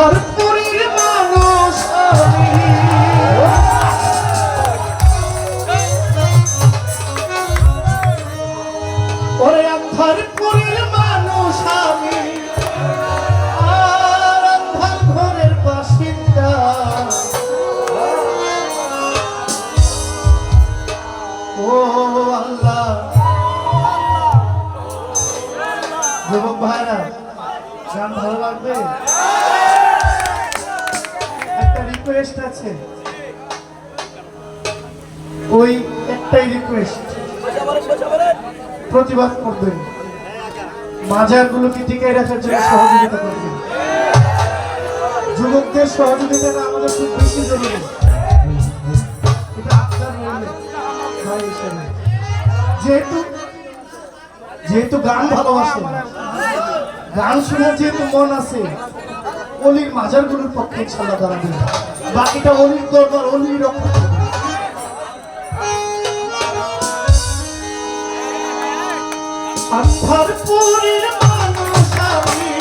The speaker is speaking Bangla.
다른 ওই একটাই রিকোয়েস্ট প্রতিবাদ করবেন। মাজারগুলোকে টিকে রাখার জন্য সহযোগিতা করবেন? যুবকদের সহযোগিতাটা আমাদের খুব বেশি জরুরি। যেহেতু যেহেতু গান ভালোবাসে গান শোনার যেহেতু মন আছে, অলির মাজারগুলোর পক্ষে ইনশাল্লাহ দাঁড়াবেন বাকিটা অলির দরবার, অলির রক্ষা করবে। আন্ধারপুরের মানুষ আমি